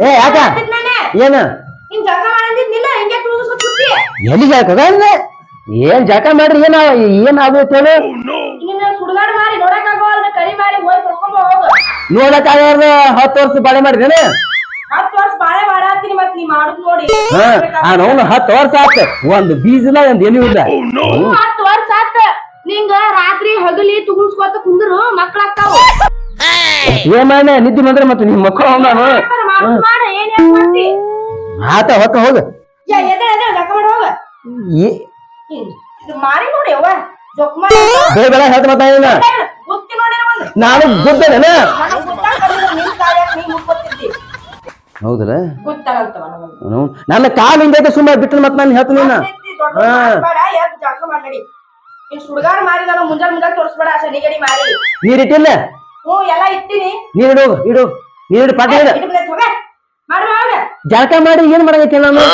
ಏ ಯಾಕ? ಏನ? ಎಲ್ಲಿ ಜಾಕ ಏನ್ ಜಾಕ ಮಾಡ್ರಿ ಏನ ಏನ್ ಸುಡುಗಾಡು ನೋಡಕ್ ಆಗ್ಯಾರ್ದ ಹತ್ತು ವರ್ಷ ಬಾಳೆ ಮಾಡಿದೇನೆ ಹತ್ತು ವರ್ಷ ಆತ. ಒಂದು ಬೀಜನ ಒಂದ್ ಎಲ್ಲಿ ಇಲ್ಲ ಹ್ಮ್, ಹತ್ತು ವರ್ಷ ಆತ. ನಿಂಗ ರಾತ್ರಿ ಹಗಲಿ ತುಗುಳ್ಸ್ಕೊತ ಕುಂದ್ರು ಮಕ್ಳಾಗ್ತಾವು ಏನ್ ಮಾಡ ನಿದ್ದೆ ಬಂದ್ರೆ ಮತ್ತೆ ನಿಮ್ಮ ಮಕ್ಕಳು ನಾನು ಮಾಡ್ ಮಾಡ ಏನ್ ಮಾಡ್ತಿ? ಆತ ಹೊಕ್ಕ ಹೋಗ. ಏ- ಬೇಗ ಹೇಳ್ತ ನಾನು. ಗುದ್ದೇನ ಹೌದಲ್ಲ? ನನ್ನ ಕಾಲ್ ಹಿಂಗೈತೆ ಸುಮ್ಮನೆ ಬಿಟ್ಟು ಮತ್ತೆ ನಾನು ಹೇಳ್ತೀನಿ ನೀರಿಟ್ಟಿಲ್ಲ? ಹ್ಞೂ ಎಲ್ಲ ಇಟ್ಟಿನಿ. ನೀರಿಡು ಇಡು ನೀರಿಡು ಇಡ ಮಾಡು ಮಾಡ. ಜಳಕ ಮಾಡಿ ಏನ್ ಮಾಡಬೇಕು ನಾನು?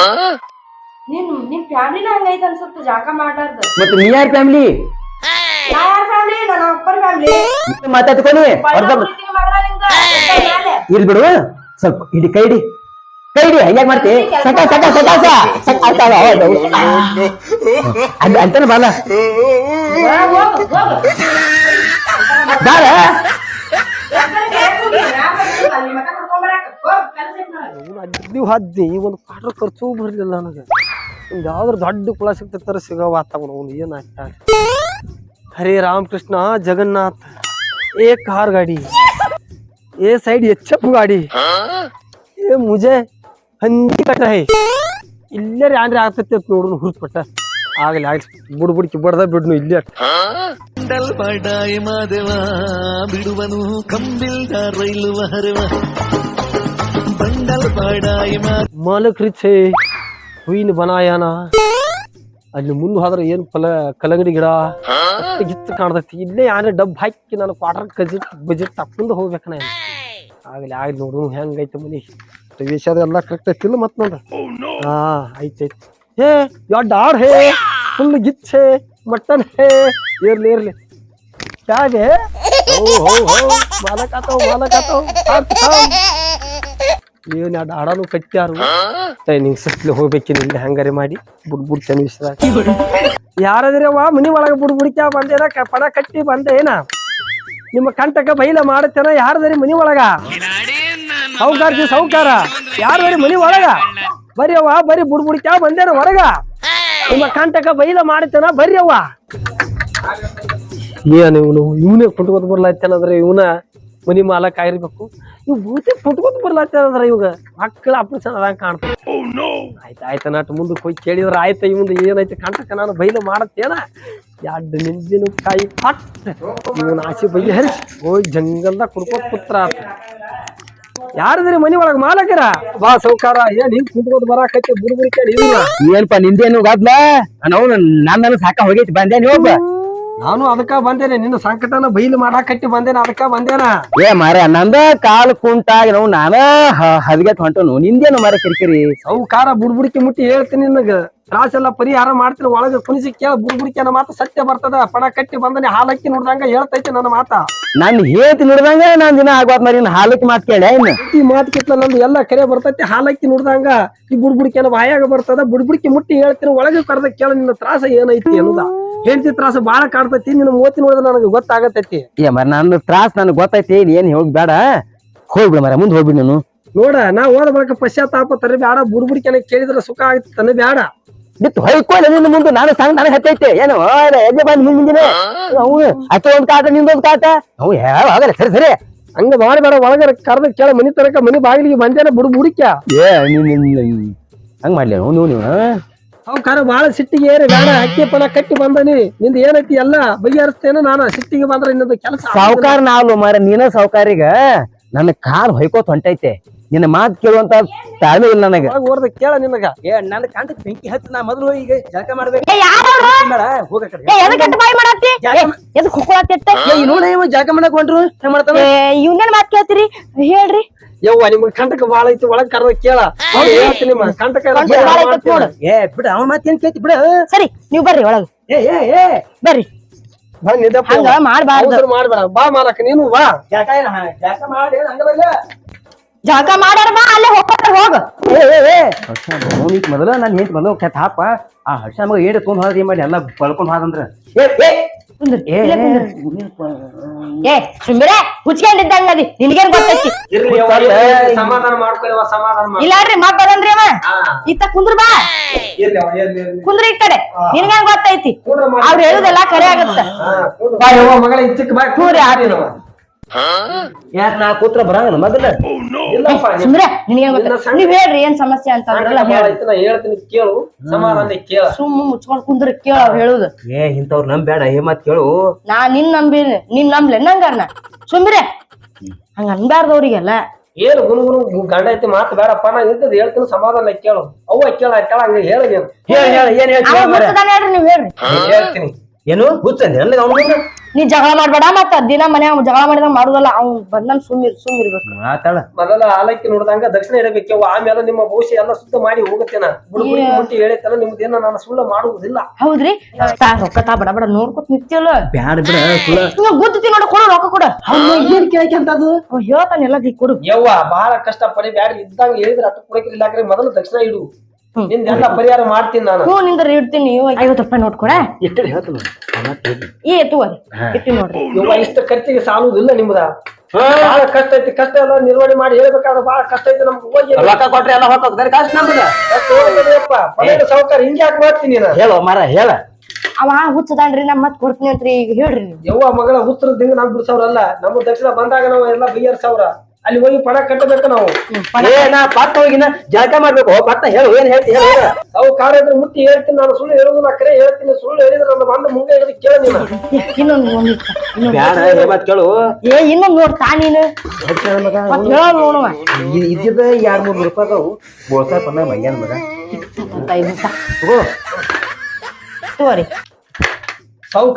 ನಿನ್ ನಿನ್ ಫ್ಯಾಮಿಲಿನ ಹಂಗೈತೆ ಅನ್ಸುತ್ತೆ ಜಳಕ ಮಾಡ್ಲಾರ್ದು. ಮತ್ತೆ ನೀ ಯಾರ ಫ್ಯಾಮಿಲಿ ಯಾರ ಫ್ಯಾಮಿಲಿ ನನ್ನ ಅಪ್ಪನ ಫ್ಯಾಮಿಲಿ ಮಾತಾಡ್ಕೊನಿ ಅರ್ಧ ಇಲ್ ಬಿಡು. ಸ್ವಲ್ಪ ಇಡಿ ಕೈಡಿ ಕೈಡಿ ಕೈ ಮಾಡ್ತಿ? ಸಕ ಸಕ ಸಕ ಸಕ ಸಕ ಆಯ್ತಲ್ಲ, ಹೌದು, ಹೌದು. ಅಂತಾನೆ ಬಾಲ. ಬಾರ. ನೀವು ಹದ್ದಿ ಒಂದು ಪಾಠ ಖರ್ಚು ಬರ್ಲಿಲ್ಲ ನನಗೆ ಒಂದು ಯಾವ್ದಾರು ದೊಡ್ಡ ಕುಳ ಸಿಗ್ತಿರ್ತಾರ ಸಿಗವ ತಗೊಂಡು ಅವ್ನು ಏನಾಗ್ತಾ ಹರೇ ರಾಮಕೃಷ್ಣ ಜಗನ್ನಾಥ್ ಏ ಕಾರ್ ಗಾಡಿ ಏ ಸೈಡ್ ಎಚ್ಚಪ್ಪು ಗಾಡಿ ಏ ಮುಜೆ ಹಂದಿ ಕಟ್ಟ ಹೇ ಇಲ್ಲೇ ಯಾನ್ರಿ ಆಗ್ತೈತಿ ಅಂತ ನೋಡ್ರು ಹುರ್ಪಟ್ಟ ಆಗಲಿ ಆಗ್ಲಿ ಬುಡ್ ಬುಡ್ಕಿ ಬಡ್ದ ಬಿಡ್ನು ಇಲ್ಲೇ ಬಂಡಲ್ ಬಡಾಯ ಮಾದೇವ, ಬಿಡುವನು ಕಂಬಿಲ್ದ ರೈಲು ಹರವ. ಬಂಡಲ್ ಬಡಾಯಿ ಮಾ ಮಾಲಕ್ ರಿಚೆ ಹೂವಿನ ಬನಾಯಾನ. ಅಲ್ಲಿ ಮುಂದೆ ಹೋದ್ರೆ ಏನು ಫಲ ಕಲಂಗಡಿ ಗಿಡ? ಗಿತ್ತು ಕಾಣ್ತೈತಿ. ಇಲ್ಲೇ ಯಾನೇ ಡಬ್ ಹಾಕಿ ನಾನು ಕ್ವಾರ್ಟರ್ ಕಜಿಟ್ ಬಜೆಟ್ ತಕ್ಕೊಂಡು ಹೋಗ್ಬೇಕನ ಆಗಲಿ, ಆಗ್ಲಿ ನೋಡು ಹೆಂಗೈತೆ ಮನಿ. ಪ್ರವೇಶ ಎಲ್ಲ ಕರೆಕ್ಟ್ ಐತಿಲ್ಲ ಮತ್ ನೋಡ್ರಿ ಹಾ, ಐತೆ, ಐತಿ. ಹೇ ದೊಡ್ಡ ಆಡ್ ಹೇ ಫುಲ್ ಗಿಚ್ಚೆ ಮಟ್ಟನ್ ಹೇ. ಇರ್ಲಿ ಇರ್ಲಿ. ಓ, ಹೋ ಹೋ. ಮಾಲಕ್ ಆತವ್ ಮಾಲಕ್ ಆತವ್. ಹಾಕ್ ಹಾಕ್. ಏನ್ ಎರಡು ಹಾಡನು ಕಟ್ಟ್ಯಾರು. ಇಲ್ಲಿ ಹಂಗಾರೆ ಮಾಡಿ ಬುಡ್ ಬುಡ್ ಯಾರಾದ್ರೆ ವಾ, ಮನಿ ಒಳಗೆ ಬುಡ್ ಬುಡಿಕ ಬಂದೇನ ಪಣ ಕಟ್ಟಿ ಏನ? ನಿಮ್ಮ ಕಂಟಕ ಬೈಲ ಮಾಡತ್ತೇನ ಯಾರದ್ರಿ ಮನಿ ಒಳಗ? ಸೌಕಾರ ಸೌಕಾರ. ಯಾರದ್ರಿ ಮನಿ ಒಳಗ? ಬರೀ ಅವ್ವ ಬರೀ ಬುಡ್ ಬುಡಿಕ ಬಂದೇನ ಹೊರಗ ನಿಮ್ಮ ಕಂಟಕ ಬೈಲ ಮಾಡತ್ತೇನ ಬರ್ರಿ ಅವ್ವ. ಏನ್ ಇವನು ಇವನೇ ಕುಟ್ಕೋತ ಬರ್ಲಾತ್ತೇನಂದ್ರೆ ಇವನ ಮನಿ ಮಾಲಕ್ ಆಗಿರ್ಬೇಕು. ಇವ್ ಬೂತಿ ಕುಟ್ಕೋತ ಬರ್ಲಾತ್ತೇನಂದ್ರ ಇವಾಗ ಮಕ್ಕಳ ಆಪರೇಷನ್ ಅದಂಗ ಕಾಣ್ತ ಆಯ್ತು ಆಯ್ತು ನಾಟ್ ಮುಂದಕ್ಕೆ ಹೋಗಿ ಕೇಳಿದ್ರ ಆಯ್ತು ಇವಂದು ಏನೈತೆ ಕಂಟಕ ನಾನು ಬೈಲು ಮಾಡತ್ತೇನ? ಎರಡು ನಿಂದಿನ ಕಾಯಿ ಪಟ್ ಇವನ ಆಸೆ ಬೈಲಿ ಹರಿಸಿ ಹೋಗಿ ಜಂಗಲ್ದಾಗ ಕುಡ್ಕೋತ ಪುತ್ರ ಆತ. ಯಾರದ್ರಿ ಮನಿ ಒಳಗ ಮಾಲಕರ? ಬಾ ಸೌಕಾರ ಏನ್ ಹಿಂಗ್ ಕುಂತ್ಕೋತ ಬರಾಕೈತಿ ಬುಡ್ಬುಡಿ ಕೇಳಿ ಏನ್ಪಾ ಏನಪ್ಪ ನಿಂದೇನು ಗದ್ಲ? ನಾವು ನನ್ನ ಸಾಕ ಹೋಗೈತಿ ಬಂದೇನಿ ಒಬ್ಬ ನಾನು ಅದಕ್ಕ ಬಂದೇನೆ ನಿನ್ನ ಸಂಕಟನ ಬೈಲು ಮಾಡಾಕಟ್ಟಿ ಬಂದೇನ ಅದಕ್ಕ ಬಂದೇನ? ಏ ಮಾರ ನಂದ ಕಾಲ್ ಕುಂಟಾಗಿ ನಾವು ನಾನ ಹದಗೆಟ್ ಹೊಂಟನು. ನಿಂದೇನು ಮಾರ ಕಿರಿಕಿರಿ? ಸೌಕಾರ ಬುಡ್ಬುಡಿಕೆ ಮುಟ್ಟಿ ಹೇಳ್ತೀನಿ ನಿನಗ. ತ್ರಾಸೆಲ್ಲ ಪರಿಹಾರ ಮಾಡ್ತೀನಿ ಒಳಗೆ ಕುಣಿಸಿ ಕೇಳ ಬುಡ್ಬುಡಿಕೆ ಅನ್ನೋ ಮಾತು ಸತ್ಯ ಬರ್ತದ. ಪಣ ಕಟ್ಟಿ ಬಂದನೆ ಹಾಲಕ್ಕಿ ನೋಡ್ದಂಗ ಹೇಳ್ತೈತಿ ನನ್ನ ಮಾತ. ನನ್ ಹೇಳ್ತಿ ನೋಡ್ದಂಗ ನಾನ್ ದಿನ ಆಗ್ಬಾರ್ದು ಮಾರಿ ಹಾಲಕ್ಕಿ ಮಾತು ಕೇಳ ಈ ಮಾತು ಕಿತ್ತ ನಂದು ಎಲ್ಲ ಕರೆ ಬರ್ತೈತಿ ಹಾಲಕ್ಕಿ ನೋಡ್ದಂಗ ಈ ಬುಡ್ಬುಡಿಕೆ ಬಾಯಾಗ ಬರ್ತದ. ಬುಡ್ಬುಡಿಕೆ ಮುಟ್ಟಿ ಹೇಳ್ತೀನಿ ಒಳಗೆ ಕರೆದ ಕೇಳ ನಿನ್ನ ತ್ರಾಸ ಏನೈತಿ ಅನ್ನೋದ. ಹೆಂಡತಿ ತ್ರಾಸ ಬಾಳ ಕಾಡ್ತೈತಿ ನಿನ್ನ ಮೂವತ್ತಿ ನೋಡಿದ್ರೆ ನನಗೆ ಗೊತ್ತಾಗತೈತಿ. ಏ ಮರ ನನ್ನ ತ್ರಾಸ್ ನನಗೆ ಗೊತ್ತೈತಿ ಏನ್ ಹೋಗ್ಬೇಡ ಹೋಗ್ಬಿಡ ಮರ ಮುಂದ್ ಹೋಗ್ಬಿಡ್ ನೀನು. ನೋಡ ನಾ ಹೋದ ಬಳಿಕ ಪಶ್ಚಾತ್ತಾಪ ತರ ಬ್ಯಾಡ ಬುಡ್ಬುಡಿಕೆನ ಕೇಳಿದ್ರೆ ಸುಖ ಆಗ್ತಿ ತನ್ನ ಬೇಡ ಬಿತ್ತು ಹೊಯ್ಕೊಳ್ಳ ನಿನ್ನ ಮುಂದೆ ನಾನು ಸಂಗ ನನಗೆ ಹತ್ತೈತೆ. ಏನು ಎದೆ ಬಂದ್ ಮುಂದಿನ? ಅವು ಅಕ್ಕ ಒಂದ್ ಕಾಟ ನಿಂದೊಂದ್ ಕಾಟ. ಅವು ಯಾವಾಗಲ್ಲ ಸರಿ ಸರಿ. ಹಂಗ ಮಾಡಬೇಡ ಒಳಗರ ಕರೆದ ಕೇಳ ಮನಿ ತರಕ ಮನಿ ಬಾಗಿಲಿಗೆ ಬಂದೇನ ಬುಡ್ಬುಡಿಕ. ಏ ನೀನ್ ನೀನ್ ಹಂಗ್ ಮಾಡ್ಲಿ ನೀವು ನೀವು ನೀವು ಅವ್ ಕರ ಬಾಳ ಸಿಟ್ಟಿಗೆ ಏರಿ ಬೇಡ ಅಕ್ಕಿ ಪಣ ಕಟ್ಟಿ ಬಂದನಿ. ನಿಂದ ಏನೈತಿ ಎಲ್ಲ ಬಗೆಹರಿಸ್ತೇನೆ ನಾನು. ಸಿಟ್ಟಿಗೆ ಬಂದ್ರೆ ಇನ್ನೊಂದು ಕೆಲಸ ಸಾವುಕಾರ ನಾವು ಮಾರ ನೀನ ಸಾವುಕಾರಿಗ? ನನ್ನ ಕಾಲ್ ಹೊಯ್ಕೋತ್ ಹೊಂಟೈತೆ. ನಿನ್ನ ಮಾತು ಕೇಳುವಂತ ತಾಳ್ಮೆ ಇಲ್ಲ ನನಗೆ. ಕೇಳ ನಿನಗ. ಏ ನನ್ನ ಕಾಂಟಕ್ ಬೆಂಕಿ ಹಚ್ಚ ನಾ ಮೊದಲು ಈಗ ಜಳಕ ಮಾಡ್ಬೇಕು. ಜಳಕ ಮಾಡಕ್ ಹೊಂಟ್ರು. ಹೆಂಗ್ ಮಾಡ್ತಾನ? ಇವ್ನೇನ್ ಮಾತ್ ಕೇಳ್ತೀರಿ? ಹೇಳ್ರಿ. ಯವ್ವ ನಿಮ್ಗ ಕಂಟಕ ಬಾಳ ಐತಿ ಒಳಗ್ ಕರ್ದ ಕೇಳ. ಹೇಳ್ತೀನಿ ನಿಮ್ಮ ಕಂಟಕ. ನೋಡು. ಏ ಬಿಡ ಅವನ ಮಾತ್ ಏನ್ ಕೇಳ್ತಿ ಬಿಡ. ಸರಿ ನೀವ್ ಬರ್ರಿ ಒಳಗ್. ಏ ಏ ಏ. ಬರ್ರಿ. ಬಾ ನಿದ್ದಪ್ಪ ಹಂಗ ಮಾಡ್ಬಾರ್ದು. ಮಾಡ್ಬೇಡ. ಬಾ ಮಾಲಕ ನೀನು ಬಾ. ಜಳಕ ಏನ್ ಮಾಡಿ ಹಂಗ ಮಾಡ್ಯಾರ ಬಾ ಅಲ್ಲೇ ಹೋಗ್ತಾರ ಹೋಗ. ಏ ಏ ಏ. ಮೊದಲ ನಾನು ಹೆಂಟ್ ಮೊದಲು ಕೆಟ್ಟ ಹಾಪ. ಆ ಹರ್ಷ ಮಗ ಏಡ್ ತೊಗೊಂಡ್ ಹೋದ್ರಿ ಮಾಡಿ ಎಲ್ಲ ಬಳ್ಕೊಂಡ್ ಹೋದಂದ್ರ ಏ ಏ. ಏ ಇಲ್ಲೇ ಕುಂದ್ರಿ. ಏ ಸುಮ್ಮಿರೆ ಹುಚ್ಕೊಂಡಿದ್ದಂಗ ಅದಿ ನಿನ್ಗೇನ್ ಗೊತ್ತೈತಿ? ಇರ್ಲಿ ಯವ್ವ, ಇರ್ಲಿ, ಸಮಾಧಾನ ಮಾಡ್ಕೊಳವ ಸಮಾಧಾನ ಮಾಡ್ ಇಲ್ಲಾಡ್ರಿ ಮತ್ ಬರನ್ರಿ ಅವ. ಹಾ. ಇತ್ತ ಕುಂದ್ರ ಬಾ. ಇರ್ಲಿ ಯವ್ವ, ಇರ್ಲಿ, ಇರ್ಲಿ. ಕುಂದ್ರ ಈ ಕಡೆ. ನಿನ್ಗೇನ್ ಗೊತ್ತೈತಿ? ಕೂಡ್ರ ಮಾ- ಅವ್ರು ಹೇಳುದೆಲ್ಲ ಕರೆ ಆಗತ್ತ. ಹಾ. ಬಾ ಯವ್ವ, ಮಗಳ ಇಚ್ಚಕ್ ಬಾ ಕೂಡ್ರಿ, ಆತ್ರಿ. ಯಾಕ ನಾ ಕೂತ್ರ ಬರಂಗಲ್ಲ ಮೊದಲ? ಇಲ್ಲಪ್ಪ ನೀನ್ ಸುಮ್ರೆ ನಿನ್ಗೇನ್ ಗೊತ್ತ ಇನ್ನ ಸಣ್ಣ- ನೀವ್ ಹೇಳ್ರಿ ಏನ್ ಸಮಸ್ಯೆ ಅಂತ ಅಂದ್ರಲ್ಲ ಸಂಕಟ ಹೇಳ್ರಿ. ಆಯ್ತು, ನಾ ಹೇಳ್ತೀನಿ ಕೇಳು. ಸಮಾಧಾನ ಕೇಳ. ಸುಮ್ಮ ಮುಚ್ಕೊಂಡ್ ಕುಂದ್ರ ಕೇಳ ಅವ್ರು ಹೇಳುದು. ಏ ಇಂಥವ್ರು ನಂಬೇಡ ಏ ಮತ್ ಕೇಳು. ನಾ ನಿನ್ ನಂಬಿ ನಿನ್ ನಂಬ್ಲೆ ನಂಗಾರ ಸುಮ್ರೆ ಹಂಗ ಅನ್ಬಾರ್ದವ್ರಿಗೆಲ್ಲ ಏನು ಗುನು ಗುನು ಗಂಡ ಐತಿ ಮಾತು ಬೇಡಪ್ಪ ನಾ ಇದ್ದದ್ ಹೇಳ್ತೀನಿ ಸಮಾಧಾನ ಕೇಳು. ಅವ್ವ ಕೇಳ ಕೇಳ ಹಂಗ ಹೇಳ ನೀನು. ಹೇಳ ಹೇಳ ಏನ್ ಅವ ಹೇಳ್ತೀನಿ ಹುಚ್ಚದಾನ ಹೇಳ್ರಿ ನೀವ್ ಹೇಳ್ರಿ. ಹೇಳ್ತೀನಿ. ಏನು? ಗೊತ್ತಂದ್ರೆ ನನಗೆ ಅವನು ನೀ ಜಗಳ ಮಾಡ್ಬೇಡ ಮತ್ತ ದಿನ ಮನ್ಯಾಗ ಜಗಳ ಮಾಡಿದಂಗ ಮಾಡುದಲ್ಲ ಅವ್ನ್ ಬಂದನ್ ಸುಮ್ಮಿರ್ ಸುಮ್ಮಿರ್ಬೇಕು ಮಾತಾಡ. ಮೊದಲ ಆಲಕ್ಕಿ ನೋಡಿದಂಗ ದಕ್ಷಿಣ ಇಡಬೇಕವ್ವ ಆಮೇಲೆ ನಿಮ್ಮ ಭವಿಷ್ಯ ಎಲ್ಲ ಸುತ್ತ ಮಾಡಿ ಹೋಗುತ್ತೇನ ಬುಡುಬುಡಿ ಮುಟ್ಟಿ ಹೇಳಿತಲ್ಲ ನಿಮ್ದೇನ ನಾನು ಸುಳ್ಳು ಮಾಡುವುದಿಲ್ಲ. ಹೌದ್ರಿ? ರೊಕ್ಕ ತಾ ಬಡ ಬಡ ನೋಡ್ಕೊತ ನಿಂತಿಯಲ್ಲ. ಬ್ಯಾಡ ಬಿಡ ಸುಳ್ಳ. ಗುದ್ದಿ ನೋಡ ಕೊಡು ರೊಕ್ಕ ಕೊಡ. ಏನ್ ಕೇಳಕ್ಕೆ ಅಂತದು ಅವ್ ಹೇಳ್ತಾನೆ ಎಲ್ಲ ದಿ ಕೊಡು. ಯವ್ವ ಬಹಳ ಕಷ್ಟ ಪಡಿ ಬ್ಯಾಡ ಇದ್ದಂಗ ಹೇಳಿದ್ರೆ ಅಟ್ಟು ಕೊಡಕಿಲ್ಲ ಮೊದಲು ದಕ್ಷಿಣ ಇಡು. ನಿಂದೆಲ್ಲ ಪರಿಹಾರ ಮಾಡ್ತೀನಿ ನಾನು. ಹ್ಞೂ ನಿಂದ್ರ ಇಡ್ತೀನಿ. ಐವತ್ತು ರೂಪಾಯಿ ನೋಟ್ ಕೊಡ. ಎಷ್ಟು ಹೇಳ್ತೀನಿ ಏ ಎತ್ತುವರಿ ಇಟ್ಟಿ ನೋಡ್ರಿ. ಯವ್ವ ಇಷ್ಟ ಖರ್ಚಿಗೆ ಸಾಲುವುದಿಲ್ಲ ನಿಮ್ದ? ಬಹಳ ಕಷ್ಟ ಐತಿ. ಕಷ್ಟ ಎಲ್ಲ ನಿರ್ವಹಣೆ ಮಾಡಿ ಹೇಳ್ಬೇಕಾದ್ರೆ ಬಹಳ ಕಷ್ಟ ಐತಿ ನಮ್ಗೆ ಹೋಗಿ. ರೊಕ್ಕ ಕೊಟ್ರೆ ಎಲ್ಲ ಹೋಗ್ತದೆ. ಕಾಸು ನಮ್ಗೆ ಕಷ್ಟ ಹೋಗ್ತದೆಯಪ್ಪ ಪಡೆದ ಸಾವುಕಾರ ಹಿಂಗೆ ಯಾಕೆ ಮಾಡ್ತೀನಿ ನಾನು? ಹೇಳು ಮರ ಹೇಳ. ಅವ ಹುಚ್ಚದಾನ್ರಿ ನಮ್ ಮತ್ ಕೊಡ್ತೀನಿ ಅಂತ್ರಿ ಈಗ ಹೇಳ್ರಿ ಯವ್ವ ಮಗಳ ಹುಚ್ಚರದಿಂದ ನಮ್ ಬಿಡ್ಸವ್ರಲ್ಲ ನಮ್ಮ ದಕ್ಷಿಣ ಬಂದಾಗ ನಾವು ಎಲ್ಲ ಬೈಯರ್ಸವ್ರ ಅಲ್ಲಿ ಹೋಗಿ ಪಣ ಕಟ್ಟಬೇಕು ನಾವು. ಏ ನಾ ಪಟ್ಟ ಹೋಗಿನ ಜಳಕ ಮಾಡ್ಬೇಕು. ಪಟ್ಟ ಹೇಳು ಏನ್ ಹೇಳ್ತಿ ಹೇಳು. ಹೇಳು. ಅವು ಕಾರ ಇದ್ರೆ ಮುಟ್ಟಿ ಹೇಳ್ತೀನಿ ನಾನು ಸುಳ್ಳು ಹೇಳುದು ನಾ ಕರೆ ಹೇಳ್ತೀನಿ ಸುಳ್ಳು ಹೇಳಿದ್ರೆ ನನ್ನ ಬಂದ ಮುಂದೆ ಹಿಡಿದು ಕೇಳ ನೀನು. ಇನ್ನೊಂದು ಒಂದ್ ನಿಮಿಷ, ಇನ್ನೊಂದ್ ಬ್ಯಾಡ ಏ ಮತ್ ಕೇಳು. ಏ ಇನ್ನೊಂದ್ ನೀನು. ಮಗ. ಮತ್ ಹೇಳ ನೋಡುವ ಇದ್- ಇದ್ದಿದ್ದ ಎರಡ್ ಮೂರ್ ರೂಪಾಯಿ ಅದಾವು. ಬೋಳ್ಸಾಕ ಬಂದ ಮಯ್ಯಾನ ಮಗ. ಅಂತ ತಗೋ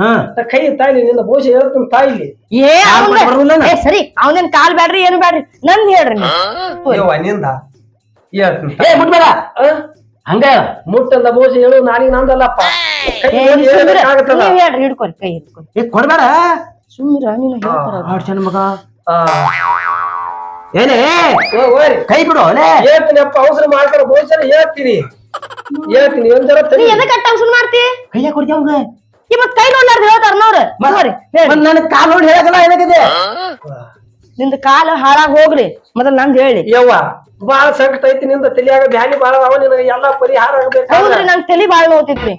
ಹಾ. ಕೈ ತಾಯಿ ನಿನ್ನ ಬಹುಶಃ ಹೇಳ್ತೀನಿ ತಾಯಿಲಿ. ಏ ಕಾಲ್ ಏ ಸರಿ ಅವನೇನ್ ಕಾಲ್ ಬ್ಯಾಡ್ರಿ ಏನು ಬ್ಯಾಡ್ರಿ ನಂದ್ ಹೇಳ್ರಿ ನೀವು. ಯವ್ವ ನಿಂದ? ಹೇಳ್ತೀನಿ ಏ ಮುಟ್ಬೇಡ. ಆ? ಹಂಗ? ಮುಟ್ಟಂದ ಬಹುಶಃ ಹೇಳು ನಾಲಿಗೆ ನಂದಲ್ಲಪ್ಪ. ಕೈ ಏ ನೋಡಿ ನೀವ್ ಸುಮ್ನಿರ. ಹೇಳ್ಬೇಕಾಗತ್ತಲ್ಲ. ನೀವ್ ಹೇಳ್ರಿ ಹಿಡ್ಕೊರಿ ಕೈ ಹಿಡ್ಕೊರಿ. ಏ ಕೊಡ್ಬೇಡ. ಸುಮ್ಮಿರ ನೀನು ಹೇಳ್ತಾರ ಆಡ್ ಚೆನ್ನ ಮಗ. ಆ. ಏನೇ? ಓ, ಓರಿ ಕೈ ಬಿಡು ಅಲೇ ಹೇಳ್ತೀನಿ ಅಪ್ಪ ಅವಸರ ಮಾಡ್ತಾರ ಬಹುಶಃ ಹೇಳ್ತೀನಿ. ಹೇಳ್ತೀನಿ ಒಂದ್ ಜರ ನೀ ತಡಿ. ಎದಕ್ ಮಾಡ್ತಿ? ಕೈಯ ಕೊಡ್ತೀಯ ಅವಂಗ ಈ ಮತ್ ಕೈ ನೋಡ್ಲಾರ್ದ ಹೇಳ್ತಾರ ನೋಡ್ರಿ ಮತ್ ನನ್ ಕಾಲ್ ನೋಡಿ ಹೇಳಕಲ್ಲ ಏನಾಗಿದೆ? ನಿಂದ ಕಾಲ ಹಾಳಾಗ್ ಹೋಗ್ರಿ ಮೊದಲ್ ನಂದ್ ಹೇಳಿ. ಯವ್ವ ಬಾಳ ಸಂಕಟ ಐತಿ ನಿಂದ ತಲಿಯಾಗ ಬ್ಯಾನಿ ಬಾಳ ಅವ ನಿನಗ ಎಲ್ಲಾ ಪರಿಹಾರ ಆಗ್ಬೇಕು. ಹೌದ್ರಿ ನಂಗ್ ತಲಿ ಬಾಳ್ ನೋತಿತ್ರಿ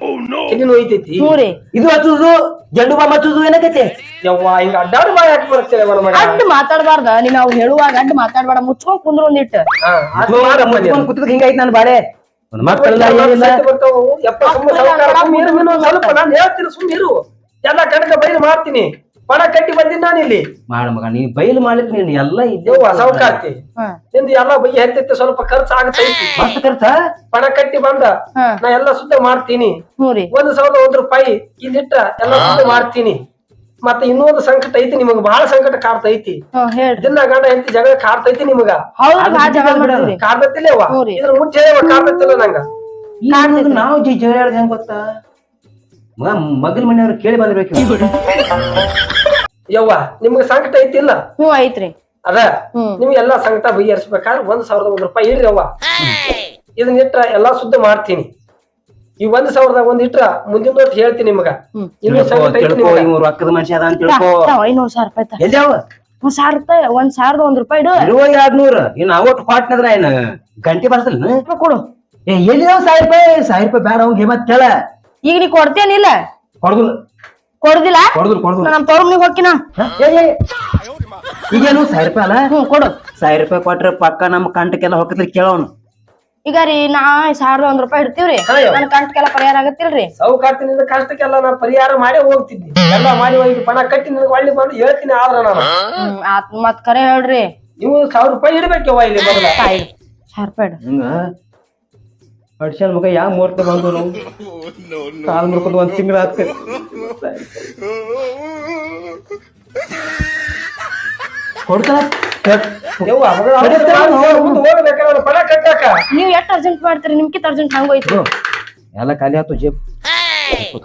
ತಲಿ ನೋಯ್ತೈತಿ? ಹ್ಞೂ ರೀ. ಇದು ಹಚ್ಚುದು ಜಂಡು ಬಾಂಬ್ ಹಚ್ಚುದು ಏನಕತೆ? ಯವ್ವ ಹಿಂಗ ಅಡ್ಡಾಡ್ ಬಾಳ ಯಾಕೆ ಬರ್ತೇವೆ ಅವನ ಮಗ ಅಡ್ಡ ಮಾತಾಡ್ಬಾರ್ದ ನೀನ್ ಅವ್ರು ಹೇಳುವಾಗ ಅಡ್ಡ ಮಾತಾಡ್ಬೇಡ ಮುಚ್ಕೊಂಡ್ ಕುಂದ್ರ ಒಂದಿಟ್ಟು ಹಾ, ಅದ್ ಮಾಡಪ್ಪ ನೀನು. ಕುತ್ತದ ಹಿಂಗೈತಿ ನನ್ ಬಾಳೆ. ಸ್ವಲ್ಪ ನಾನು ಹೇಳ್ತೀನಿ ಸುಮ್ಮ ಇರು. ಎಲ್ಲ ಕಣಕ ಬೈಲು ಮಾಡ್ತೀನಿ. ಪಣ ಕಟ್ಟಿ ಬಂದಿನಿ ನಾನು ಇಲ್ಲಿ. ಮಾಡ ಮಗ ನೀ ಬಯಲು ಮಾಡಿದ್ ನೀನ್ ಎಲ್ಲ ಇದ್ದೇ ಸೌಕಾತಿ ನಿಂದು ಎಲ್ಲ ಬೈ ಹತ್ತೈತಿ ಸ್ವಲ್ಪ ಖರ್ಚು ಆಗತೈತಿ ಖರ್ಚ? ಪಣ ಕಟ್ಟಿ ಬಂದ. ನಾ ಎಲ್ಲ ಸುದ್ದ ಮಾಡ್ತೀನಿ. ಒಂದ್ ಸಾವಿರದ ಒಂದ್ ರೂಪಾಯಿ ಇಲ್ಲಿಟ್ಟ ಎಲ್ಲ ಸುದ್ದ ಮಾಡ್ತೀನಿ. ಮತ್ತೆ ಇನ್ನೊಂದು ಸಂಕಟ ಐತಿ ನಿಮಗ ಬಹಳ ಸಂಕಟ ಕಾಡ್ತೈತಿ ಇದನ್ನ ದಿನ ಗಂಡ ಹೆಂಡತಿ ಜಗಳ ಕಾಡ್ತೈತಿ ನಿಮಗ. ಕಾಡ್ತೈತಿಲ್ಲವ. ಇದ್ರ ಮುಚ್ಚೆ ಕಾಡ್ತೈತಿಲ್ಲ ನಂಗ. ನಾವು ಜಿ ಜಗಳ ಹೆಂಗ್ ಗೊತ್ತಾ? ಮಗನ ಮಗಲ್ ಮನೆಯವ್ರು ಕೇಳಿ ಬಂದಿರ್ಬೇಕು. ಯವ್ವ ನಿಮ್ಗ ಸಂಕಟ ಐತಿ ಇಲ್ಲ ಹ್ಞೂ ಐತ್ರಿ. ಅದ? ನಿಮ್ಗೆ ಎಲ್ಲಾ ಸಂಕಟ ಬಗೆಹರಿಸ್ಬೇಕಾದ್ರೆ ಒಂದ್ ಸಾವಿರದ ಒಂದ್ ರೂಪಾಯಿ ಇಡ್ರಿ ಅವ್ವ ಇದನ್ನ ಇಟ್ರ ಎಲ್ಲಾ ಸುದ್ದಿ ಮಾಡ್ತೀನಿ. ಈ ಒಂದ್ ಸಾವಿರದ ಒಂದ್ ಇಟ್ರ ಮುಂದಿನ ಹೊತ್ತು ಹೇಳ್ತೀನಿ ನಿಮಗ. ಇನ್ನೂ ಸಂಕಟ ಐತಿ ತಿಳ್ಕೊ ನಿಮಗ. ಇವ್ ರೊಕ್ಕದ ಮನುಷ್ಯ ಅದ ಅಂತ ತಿಳ್ಕೋ. ಐನೂರು ಸಾವಿರ ರೂಪಾಯಿ ತಾ. ಎಲ್ಲಿ ಅವ? ಒಂದ್ ಸಾವಿರ ರೂಪಾಯಿ ಒಂದ್ ಸಾವಿರದ ಒಂದ್ ರೂಪಾಯಿ ಇಡು. ಇರುವ ಎರಡ್ ನೂರ ಇನ್ ಅವಟ್ ಕೊಟ್ಟನದ್ರ ಏನ್? ಗಂಟೆ ಬರ್ಸಲ್ ರೂಪಾಯಿ ಕೊಡು. ಏ ಎಲ್ಲಿದಾವ್ ಸಾವಿರ ರೂಪಾಯಿ? ಸಾವಿರ ರೂಪಾಯಿ ಬೇಡ ಅವ್ಗೆ ಮತ್ ಕೇಳ. ಈಗ ನೀ ಕೊಡ್ತೇನಿಲ್ಲ ಕೊಡುದಿಲ್ಲ. ಕೊಡುದಿಲ್ಲ? ಕೊಡುದಿಲ್ಲ ಕೊಡುದಿಲ್ಲ. ನಮ್ ತವ್ರ ಮನಿಗ್ ಹೋಗ್ಕಿನ ಹ? ಏ, ಏ, ಈಗೇನು ಸಾವಿರ ರೂಪಾಯಿ ಅಲ್ಲ? ಕೊಡು. ಸಾವಿರ ರೂಪಾಯಿ ಕೊಟ್ರೆ ಪಕ್ಕ ನಮ್ಮ ಕಂಟಕ್ಕೆಲ್ಲ ಹೋಗತ್ರಿ ಕೇಳೋನು. ಈಗ ರೀ ನಾ ಸಾವಿರದ ಒಂದ್ ರೂಪಾಯಿ ಇಡ್ತೀವ್ರಿ. ನನ್ನ ಕಷ್ಟಕ್ಕೆಲ್ಲ ನನ್ ಕಂಟಕ್ಕೆಲ್ಲ ಪರಿಹಾರ ಆಗತ್ತಿಲ್ರಿ? ಸಾವುಕಾರ್ತಿನಿಂದ ಕಷ್ಟಕ್ಕೆಲ್ಲ ನಾ ಪರಿಹಾರ ಮಾಡಿ ಹೋಗ್ತಿದ್ನಿ. ಎಲ್ಲ ಮಾಡಿ ಹೋಗಿ ಪಣ ಕಟ್ಟಿ ನಿನಗೆ ಒಳ್ಳೆ ಬಂದು ಹೇಳ್ತೀನಿ ಆದ್ರ ನಾನು. ಹ್ಮ್ ಆತ್ ಮತ್ ಕರೆ ಹೇಳ್ರಿ. ನೀವು ಸಾವಿರ ರೂಪಾಯಿ ಇಡ್ಬೇಕವ್ವ ಇಲ್ಲಿ ಮೊದಲ ತಾಯಿ ಸಾವಿರ ರೂಪಾಯಿ ಇಡು. ಹಿಂಗ? ಮಗ ಯಾವ ಮೂರ್ತ ಬಂದು ನಾವು ಕಾಲ್ ಮುರ್ಕೊಂಡು ಒಂದ್ ತಿಂಗಳ ಆಗ್ತದೆ ಕೊಡ್ತಾರ ಯವ್ವ ಮಗಳ ಅವಸರ ಮಾಡ್ಬೇಡ, ಮುಂದೆ ಹೋಗ್ಬೇಕಾದ್ರೆ ಪಣ ಕಟ್ಟಾಕ? ನೀವ್ ಎಷ್ಟ್ ಅರ್ಜೆಂಟ್ ಮಾಡ್ತೀರಿ? ನಿಮ್ಕಿಂತ ಅರ್ಜೆಂಟ್ ಹಂಗೋಯ್ತು. ಎಲ್ಲ ಖಾಲಿ ಆತು ಜೇಬ್.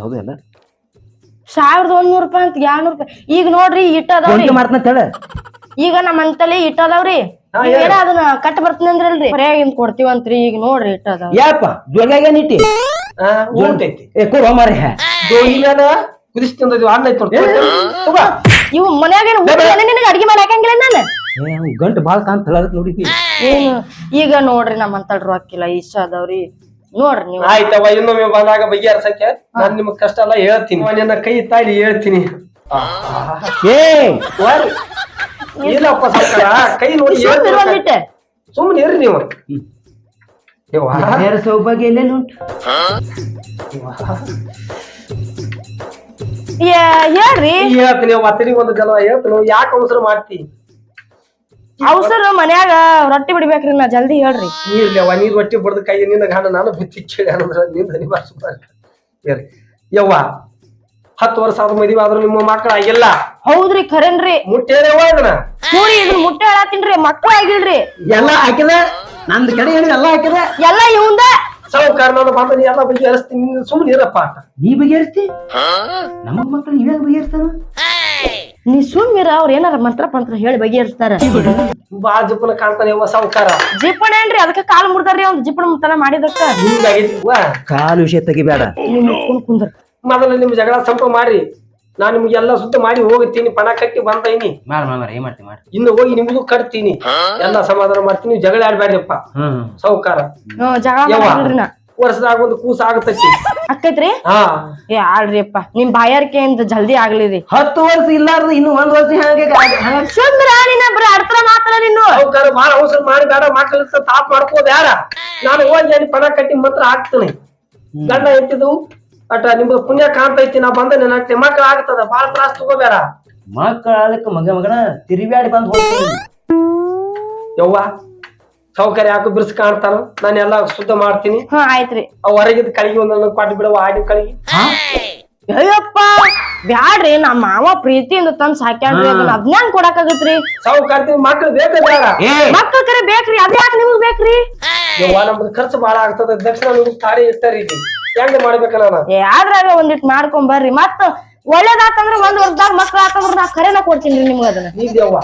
ಹೌದು ಎಲ್ಲ. ಸಾವಿರದ ಒಂದ್ನೂರ್ ರೂಪಾಯಿ ಅಂತ ಎರಡ್ನೂರ್ ರೂಪಾಯಿ? ಈಗ ನೋಡ್ರಿ ಇಟ್ಟ ಅದಾವ್ರಿ. ಮಾಡ್ತಾನ ಈಗ ನಮ್ಮ ಅಂತಲ್ಲಿ ಇಟ್ಟ ಅದಾವ್ರಿ. ಏನ ಅದನ್ನ ಕಟ್ ಬರ್ತೀನಿ ಅಂದ್ರಲ್ರಿ? ಹೊರಗಿಂದ ಕೊಡ್ತೀವಂತ್ರಿ ಈಗ ನೋಡ್ರಿ ಇಟ್ಟ ಅದ ಯಾಪ ಏ ಕೊಡು ಐತಿ ತಗೋ. ಇವ್ ಮನ್ಯಾಗ ನಿನಗ ಅಡಿಗೆ ಮಾಡಿ ಹಾಕಂಗಿಲ್ಲ ನಾನು? ಗಂಟು ಬಾಳ ಕಾಂತ ನೋಡಿದ್ವಿ ಏನು? ಈಗ ನೋಡ್ರಿ ನಮ್ಮಂತಳ್ರು ಹಾಕಿಲ್ಲ ಇಷ್ಟ ಅದಾವ್ರಿ. ನೋಡ್ರಿ ನೀವು. ಆಯ್ತವ ಇನ್ನೊಮ್ಮೆ ಬಂದಾಗ ಬಗೆಹರ್ಸಕ್ಕೆ ನಾನು ನಿಮ್ಗೆ ಕಷ್ಟ ಎಲ್ಲ ಹೇಳ್ತೀನಿ. ನನ್ನ ಕೈ ತಾಳಿ ಹೇಳ್ತೀನಿ. ಏ. ಇಲ್ಲಪ್ಪ ಸರ್ಕಾರ ಕೈ ನೋಡಿ ಹೇಳ್ತೀನಿ. ಸುಮ್ಮನೆ ಇರ್ರಿ ನೀವು. ಸೌಭಾಗ್ಯ ಇಲ್ಲೇ ಯಾ- ಹೇಳ್ರಿ ಹೇಳ್ತೀನಿ ಒತ್ತಡಿ ಒಂದು ಜಲ ಹೇಳ್ತೀನಿ ಯಾಕೆ ಅವಸರ ಮಾಡ್ತಿ? ಅವಸರ ಮನ್ಯಾಗ ರೊಟ್ಟಿ ಬಿಡ್ಬೇಕ್ರಿ ನಾ ಜಲ್ದಿ ಹೇಳ್ರಿ. ನೀರ್ಲೇವ ನೀರ್ ರೊಟ್ಟಿ ಬಡ್ದ ಕೈ ನಿನ್ನ ಗಂಡ ನಾನು ಬಿತ್ತಿ ಕೇಳಿ ನೀ ನಿಂದ ಬಾರ್ರಿ ಯವ್ವ ಹತ್ತು ವರ್ಷ ಆದ್ರೂ ಮದುವೆ ಆದ್ರೂ ನಿಮ್ಮ ಮಕ್ಕಳು ಆಗಿಲ್ಲ? ಹೌದ್ರಿ ಖರೇನ್ರಿ. ಮುಟ್ಟೇನೇವ ಇದನ್ನ? ನೋಡಿ ಇದನ್ನ ಮುಟ್ಟೆ ಹೇಳತ್ತೀನ್ರಿ ಮಕ್ಕಳು ಆಗಿಲ್ರಿ. ಎಲ್ಲ ಹಾಕಿದ? ನಂದ್ ಕಡೆ ಹೇಳಿ ಎಲ್ಲ ಹಾಕಿದ? ಎಲ್ಲ ಇವಂದ? ಸಾವುಕಾರ ನಾನು ಬಂದ ನೀ ಎಲ್ಲ ಬಗೆಹರಿಸ್ತೀನಿ. ನೀನು ಸುಮ್ಮನೆ ಇರಪ್ಪ ಆಟ ನೀ ಬಗೆಹರಿಸ್ತಿ? ನಮಗ್ ಮಕ್ಕಳು ನೀವೇ ಬಗೆಹರಿಸ್ತಾರ? ನೀ ಸುಮ್ಮಿರ ಅವ್ರ ಏನಾರ ಮಂತ್ರ ಪಂತ್ರ ಹೇಳಿ ಬಗೆಹರಿಸ್ತಾರ. ಬಾಳ ಜಪ್ಪನ ಕಾಣ್ತಾನೆ ಯವ್ವ ಸಾವುಕಾರ ಜಿಪ್ಪಣ ಏನ್ರಿ? ಅದಕ್ಕ ಕಾಲ್ ಮುಡ್ದಾರ್ರಿ ಅವ್ನ್ ಜಿಪ್ಪಣ ಮುತ್ತನ ಮಾಡಿದಕ್ಕ. ಹಿಂಗಾಗೈತಿ ಯವ್ವ ಕಾಲು ವಿಷಯ ತೆಗಿಬೇಡ. ನೀವ್ ಮುಟ್ಕೊಂಡ್ ಕುಂದ್ರ. ಮೊದಲ ನಿಮ್ ಜಗಳ ಸಂಪ ಮಾಡಿ ನಾನು ನಿಮ್ಗೆಲ್ಲ ಸುತ್ತ ಮಾಡಿ ಹೋಗ್ತೀನಿ ಪಣ ಕಟ್ಟಿ ಬಂದೀನಿ. ಮಾಡ ಮಾಡ ಏನ್ ಮಾಡ್ತಿ ಮಾಡ. ಇನ್ನು ಹೋಗಿ ನಿಮ್ಗೂ ಕಟ್ತೀನಿ. ಎಲ್ಲ ಸಮಾಧಾನ ಮಾಡ್ತೀನಿ. ನೀವು ಜಗಳ ಆಡ್ಬೇಡಪ್ಪ. ಸೌಕಾರ ಸಾವುಕಾರ ಹ್ಮ್ ಜಗಳ ಯವ್ವ ಮಾಡ್ರಿ ನಾ ವರ್ಷದಾಗ ಒಂದು ಕೂಸ ಆಗತೈತಿ. ಅಕ್ಕೈತ್ರಿ ಹಾ. ಏ ಆಳ್ರಿಪ್ಪ ನಿಮ್ ಬಾಯಾರಿಕೆಯಿಂದ ಜಲ್ದಿ ಆಗ್ಲಿರಿ. ಹತ್ತು ವರ್ಷ ಇಲ್ಲಾರ್ದು ಇನ್ನು ಒಂದ್ ವರ್ಷ ಹಂಗೆ ಬರೀ ಅಡ್ತರ ಮಾತ್ರ ನೀನು ಸಾವುಕಾರ ಮಾರ ಅವಸರ ಮಾಡಿ ಬೇಡ ಮಕ್ಕಳ ತಾಪ್ ಮಾಡ್ಕೋ ಬೇಡ ನಾನು ಹೋಗಿ ಅಲ್ಲಿ ಪಣ ಕಟ್ಟಿ ಮಾತ್ರ ಹಾಕ್ತೀನಿ. ಗಂಡ ಎತ್ತಿದ್ದು ಅಟ ನಿಮ್ಗ ಪುಣ್ಯ ಕಾಣ್ತೈತಿ ನಾ ಬಂದ ನಿನ್ನ ಮಕ್ಕಳ ಆಗ್ತದ ಬಾಳ ತ್ರಾಸ ತಗೋಬೇಡ. ಮಕ್ಕಳ ಅದಕ್ಕೆ ಮಗ ಮಗನ ತಿರುಗಾಡಿ ಬಂದ್ ಹೋಗ್ತೀನಿ. ಯವ್ವ ಸೌಕರ್ಯ ಯಾಕೆ ಬಿರ್ಸ್ ಕಾಣ್ತಾನ. ನಾನು ಎಲ್ಲ ಶುದ್ಧ ಮಾಡ್ತೀನಿ. ಹಾ ಆಯ್ತ್ರಿ ಅವ್ ಹೊರಗಿದ್ ಕಳಿಗಿ ಒಂದೊಂದು ಕೊಟ್ಟು ಬಿಡವ ಆಡಿ ಕಳಿಗೆ. ಅಯ್ಯಪ್ಪ ಬ್ಯಾಡ್ರಿ ನಮ್ಮ ಮಾವ ಪ್ರೀತಿಯಿಂದ ತಂದ್ ಸಾಕ್ಯಾನ್ರಿ ಅದನ್ನ ಅದ್ನ್ಯಾಂಗ್ ಕೊಡಕಾಗತ್ರಿ ಸಾವುಕಾರ್ತಿ ಮಕ್ಳು ಬೇಕ ಬೇಡ ಏ. ಮಕ್ಳ ಕರೆ ಬೇಕ್ರಿ ಅದ್ಯಾಕ ನಿಮ್ಗ ಬೇಕ್ರಿ? ಯವ್ವ ನಮ್ದು ಖರ್ಚು ಬಾಳ ಆಗ್ತದ ದಕ್ಷಿಣ ನಿಮ್ಗೆ ತಾಳಿ ಇಟ್ಟಾರ ಈಗ ಹೆಂಗ್ ಮಾಡ್ಬೇಕಲ್ಲ ಏ ಆದ್ರಾಗ ಒಂದಿಟ್ ಮಾಡ್ಕೊಂಡ್ ಬರ್ರಿ. ಮತ್ತ ಒಳ್ಳೇದಾತಂದ್ರ ಒಂದ್ ವರ್ಷದಾಗ ಮಕ್ಳ ಆತಂದ್ರ ನಾ ಕರೆನ ಕೊಡ್ತೀನಿ ನಿಮ್ಗ ಅದನ್ನ. ನೀ ಯವ್ವ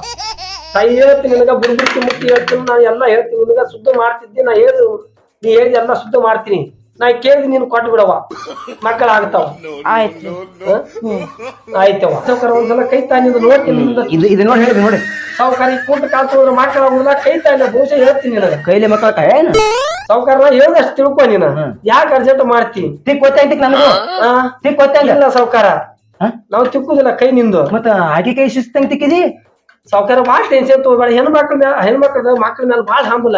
ತಾಯಿ ಹೇಳ್ತೀನಿ ನಿನಗ ಬುಡ್ಬುಡ್ಕಿ ಮುಟ್ಟಿ ಹೇಳ್ತೀನಿ ನಾ ಎಲ್ಲ ಹೇಳ್ತೀನಿ ನಿನಗ ಶುದ್ಧ ಮಾಡ್ತಿದ್ದೆ ನಾ ಹೇಳು ನೀ ಹೇಳಿದ ಎಲ್ಲ ಶುದ್ಧ ಮಾಡ್ತೀನಿ. ನಾ ಕೇಳಿದ್ ನೀನು ಕೊಟ್ಟು ಬಿಡವ ಮಕ್ಕಳ ಆಗ್ತಾವ. ಆಯ್ತ್ರಿ ಆಯ್ತವ ಸಾವುಕಾರ ಒಂದ್ಸಲ ಕೈ ತಾನಿಂದ ನೋಡ್ತೀನಿ ಇದು ಇದು ನೋಡಿ ಹೇಳಿ ನೋಡಿ. ಸಾವುಕಾರ ಈ ಕೂಟ ಕಾಲ್ತಂದ್ರ ಮಕ್ಕಳ ಕೈ ತಾಯಿನ ಬಹುಶಃ ಹೇಳ್ತೀನಿ ನಿನಗ. ಕೈಲಿ ಮಕ್ಕಳ ಏನು? ಸಾವುಕಾರ ಹೇಳ್ದಷ್ಟು ತಿಳ್ಕೊ ನೀನು. ಯಾಕೆ ಅರ್ಜೆಂಟ್ ಮಾಡ್ತೀನಿ ತಿಕ್ ಗೊತ್ತಾಯ್ತಿಕ್ ನನಗೂ? ಆ? ತಿಕ್ ಗೊತ್ತಾಯ್ತ ಇಲ್ಲ ಸಾವುಕಾರ. ಹಾ? ನಾವು ತಿಕ್ಕುದಿಲ್ಲ ಕೈ ನಿಂದು. ಮತ್ತ ಆಕೆ ಕೈ ಶಿಸ್ತಂಗ್ ತಿಕ್ಕಿದಿ? ಸಾವುಕಾರ ಭಾಳ ಟೆನ್ಷನ್ ತಗೋಬೇಡ. ಹೆಣ್ಮಕ್ಳ ಮ್ಯಾಲ ಹೆಣ್ಮಕ್ಳ ಮಕ್ಳ ಮ್ಯಾಲ ಭಾಳ ಹಂಬಲ.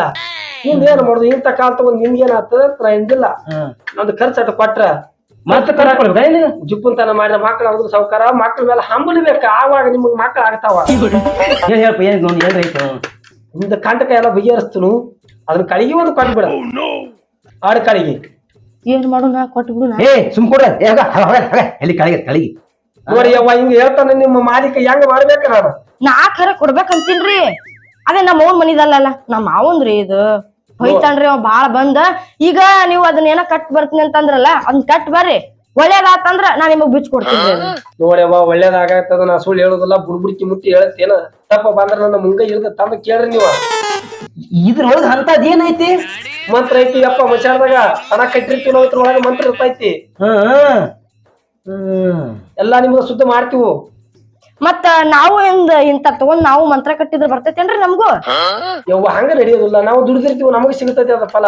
ನಿಂದ ಏನ್ ಮಾಡುದು? ಇಂತ ಕಾಲ ತಗೊಂಡ್ ನಿಮ್ಗೆ ಏನಾಗ್ತದ ನಾ ಎಂದಿಲ್ಲ ನಮ್ದು ಖರ್ಚು ಅಟ ಕೊಟ್ರ. ಮತ್ತೆ ಕರ್ಕೊಳ್ಬೇಕ ಇಲ್ಲಿ ಜುಪ್ಪುಂತನ ಮಾಡಿದ ಮಕ್ಳು ಅವ್ರು ಸಾವುಕಾರ. ಮಕ್ಳ ಮೇಲೆ ಹಂಬಲಿಬೇಕ ಆವಾಗ ನಿಮ್ಗೆ ಮಕ್ಳು ಆಗ್ತಾವ. ಏನ್ ಹೇಳಪ್ಪ ಏನ್ ನೋಡಿ? ಏನ್ರ ಐತೆ ನಿಮ್ದು ಕಂಟಕ ಎಲ್ಲ ಬಗೆಹರಿಸ್ತನು ಅದನ್ನ ಕಳಿಗೆ ಒಂದು ಕೊಟ್ಟು ಬಿಡ. ಆಡ್ ಕಳಿಗೆ. ಏನ್ ಮಾಡೋಣ? ನಾ ಕೊಟ್ಟು ಬಿಡು ನಾ. ಏ ಸುಮ್ ಕೊಡ. ಎಲ್ಲಿ ಕಳಿಗೆ ಕಳಿಗೆ? ನೋಡಿ ಅವ್ವ ಹಿಂಗ ಹೇಳ್ತಾನೆ ನಿಮ್ಮ ಮಾಲೀಕ ಹೆಂಗ್ ಮಾಡ್ಬೇಕ ನಾನು? ನಾ ಖರ ಕೊಡ್ಬೇಕಂತೀನ್ರಿ. ಅದೇ ನಮ್ಮ ಅವ್ನ ಮನಿದಲ್ಲ ನಮ್ಮ ಮಾವಂದ್ರಿ ಇದು. ಹೋಯ್ತಾನ್ರಿ ಅವ್ ಬಾಳ ಬಂದ. ಈಗ ನೀವು ಅದನ್ನ ಏನ ಕಟ್ ಬರ್ತೀನಿ ಅಂತಂದ್ರಲ್ಲ ಅದನ್ನ ಕಟ್ ಬರ್ರಿ. ಒಳ್ಳೇದಾತಂದ್ರ ನಾ ನಿಮಗ್ ಬಿಚ್ ಕೊಡ್ತೀನಿ ನೋಡಿ ಅವ್ವ ಒಳ್ಳೇದಾಗತ್ತದ. ನಾ ಸುಳ್ಳು ಹೇಳುದಿಲ್ಲ ಬುಡ್ಬುಡ್ಕಿ ಮುಟ್ಟಿ ಹೇಳತ್ತೇನ. ತಪ್ಪ ಬಂದ್ರ ನನ್ನ ಮುಂಗ ಇಳ್ದ ತಂದ ಕೇಳ್ರಿ ನೀವು. ಇದ್ರೊಳಗ ಅಂತದ್ ಏನೈತಿ? ಮಂತ್ರ ಐತಿ ಅಪ್ಪ ಮಚಾರದಾಗ ಹಣ ಕಟ್ಟಿರ್ತೀವಿ ನಾವು ಇದ್ರೊಳಗೆ ಮಂತ್ರ ಇರ್ತೈತಿ. ಎಲ್ಲಾ ನಿಮ್ಗ ಶುದ್ಧ ಮಾಡ್ತೀವು. ಮತ್ತ ನಾವು ಇಂದ ಇಂತ ತಗೊಂಡ್ ನಾವು ಮಂತ್ರ ಕಟ್ಟಿದ್ರ ಬರ್ತೈತೇನ್ರಿ ನಮಗೂ? ಯವ್ವ ಹಂಗ ನಡೆಯೋದಿಲ್ಲ. ನಾವು ದುಡಿದಿರ್ತೀವಿ ನಮಗೆ ಸಿಗತೈತಿ ಅದ ಫಲ.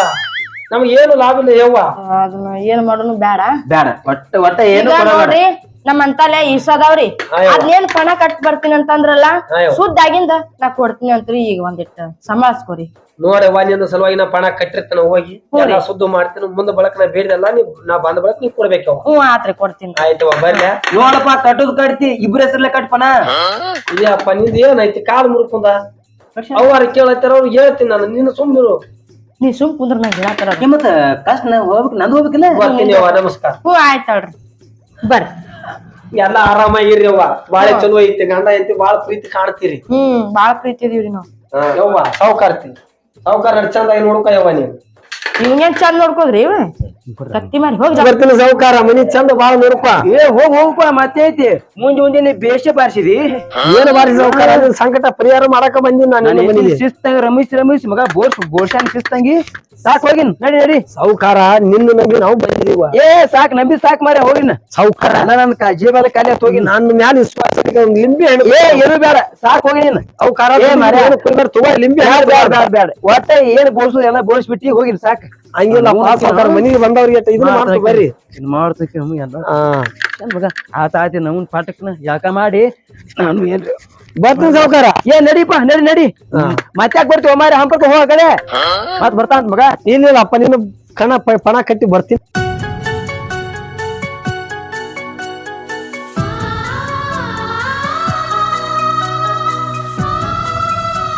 ನಮ್ಗೆ ಏನು ಲಾಭ ಇಲ್ಲ ಯವ್ವ. ಅದನ್ನ ಏನ್ ಮಾಡೋನು ಬೇಡ ಬೇಡ ಒಟ್ಟ ಒಟ್ಟ ಏನು ನೋಡ್ರಿ ನಮ್ಮ ಅಂತಲ್ಲ ಇಸದಾವ್ರಿ ಆಯ್ವ. ಅದ್ನೇನ್ ಪಣ ಕಟ್ ಬರ್ತೀನಿ ಅಂತಂದ್ರಲ್ಲ ಶುದ್ಧಾಗಿಂದ ಸುದ್ದಾಗಿಂದ ನಾ ಕೊಡ್ತೀನಿ ಅಂತ್ರಿ ಈಗ ಒಂದಿಟ್ಟು ಸಂಭಾಳಿಸ್ಕೋರಿ. ನೋಡವ್ವ ನಿನ್ನ ಸಲುವಾಗಿ ನಾ ಪಣ ಕಟ್ಟಿರ್ತಾನ ಹೋಗಿ ಎಲ್ಲ ಶುದ್ಧ ಮಾಡ್ತೀನಿ ಮುಂದೆ ಬಳಕ ನಾ ಬೇಡಿದಲ್ಲ ನೀ ನಾ ಬಂದ ಬಳಕ ನೀ ಕೊಡ್ಬೇಕು ಹ್ಞೂ ಆತ್ರಿ ಕೊಡ್ತೀನಿ. ಆಯ್ತು ಬರ್ಲ ನೋಡಪ್ಪ ಕಟ್ಟುದ್ ಕಟ್ತಿ ಇಬ್ರ ಹೆಸರ್ಲೆ ಕಟ್ಪಣ ಇದ್ಯಪ್ಪ ನಿಂದ ಏನೈತಿ ಕಾಲ್ ಮುರ್ಕೊಂಡ. ಅವ್ರ ಕೇಳತ್ತಾರ ಅವ್ರು ಹೇಳ್ತೀನಿ ನಾನು ನಿನ್ನ ಸುಮ್ಮನಿರು ನೀ ಸುಮ್ ಕುಂದ್ರ ನಂಗೆ ಹೇಳತ್ತಾರ ಮತ್ತ ಕಷ್ಟ ನಾ ಹೋಗ್ಬೇಕು ನಂದು ಹೋಗ್ಬೇಕಿಲ್ಲ? ಬರ್ತೀನಿ ನಮಸ್ಕಾರ. ಹ್ಞೂ ಆಯ್ತಾಳ್ರಿ ಬರ್ರಿ. ಎಲ್ಲ ಆರಾಮಾಗಿರಿ ಅವ್ವ. ಬಾಳ ಚಲೋ ಐತಿ ಗಂಡ ಐತಿ ಬಾಳ ಪ್ರೀತಿ ಕಾಣ್ತೀರಿ. ಹ್ಮ್ ಬಾಳ ಪ್ರೀತಿ ಇದೀವ್ರಿ ನಾವ್. ಯವ್ವ ಸಾವುಕಾರ್ತಿ ಸಾವುಕಾರ ಚಂದಾಗಿ ನೋಡ್ಕೊ ಯವ್ವ ನೀವ್. ಹಿಂಗೇನ್ ಚಂದ ನೋಡ್ಕೋದ್ರಿ ಇವ ಕತ್ತಿ ಮಾಡಿ ಹೋಗಿ ಬರ್ತೀನಿ ಸಾವುಕಾರ ಮನಿ ಚಂದ ಬಾಳ ನೋಡಪ್ಪ. ಏ ಹೋಗ್ ಹೋಗಪ್ಪ ಮತ್ತೆ ಐತಿ. ಮುಂಜೆ ಮುಂಜಾನೆ ಬೇಷ ಬಾರಿಸಿದಿ ಏನು ಬಾರಿ ಸಾವುಕಾರ ಸಂಕಟ ಪರಿಹಾರ ಮಾಡಕ ಬಂದಿನಿ ನಾನು ನಿನ್ನ ಮನೆಗೆ ಶಿಸ್ತಂಗ ರಮೇಶ್ ರಮೇಶ್ ಮಗ ಬೋರ್ಸ್ ಬೋರ್ಸಾನ್ ಶಿಸ್ತಂಗಿ. ಸಾಕ್ ಹೋಗಿನ್ ನಡಿ ನಡಿ. ಸಾವುಕಾರ ನಿನ್ನ ನಂಬಿ ನಾವು ಬಂದಿದೀವ ಏ ಸಾಕ್ ನಂಬಿ ಸಾಕ್ ಮಾರಿ ಹೋಗಿನ. ಸೌಕಾರ ನನ್ನ ನನ್ ಕಾಲೇ ಕಾಲಿ ಹೋಗಿ ನನ್ನ ಮ್ಯಾಲ ವಿಶ್ವಾಸ ಲಿಂಬಿ ಹಣ್ಣು ಏ ಏನು ಬೇಡ ಸಾಕ್ ಹೋಗಿನ ಸೌಕಾರ ಸಾವುಕಾರ. ತಗೋ ಲಿಂಬೆ ಬ್ಯಾಡ ಬೇಡ ಬ್ಯಾಡ ಒಟ್ಟ ಏನ್ ಬೋಳ್ಸು ಎಲ್ಲ ಬೋರ್ಸ್ಬಿಟ್ಟಿ ಹೋಗಿನ್ ಸಾಕ್. ಹಂಗಿಲ್ಲ ಸಾವುಕಾರ ಮನಿಗೆ ಬಂದವ್ರಿಗೆ ಇದನ್ನ ಮಾಡ್ತು ಬರ್ರಿ. ಮಾಡ್ತಕ್ಕೆ ಎಲ್ಲ ಹಾ. ಏನ್ ಮಗ ಆತ ಆಯ್ತು ನಮ್ಮನ್ ಪಾಠಕ್ನ ಯಾಕ ಮಾಡಿ? ನಾನು ಏನ್ ಬರ್ತೀನಿ ಸಾವುಕಾರ. ಏ ನಡಿಪ್ಪ ನಡಿ ನಡಿ. ಮತ್ತೆ ಬರ್ತೀವಿ ಮಾರಿ ಹಂಪಕ್ಕೆ ಹೋಗ ಕಡೆ? ಮತ್ ಬರ್ತಾನ ಮಗ. ಏನಿಲ್ಲಪ್ಪ ನಿನ್ನ ಕಣ ಪಣ ಕಟ್ಟಿ ಬರ್ತೀನಿ.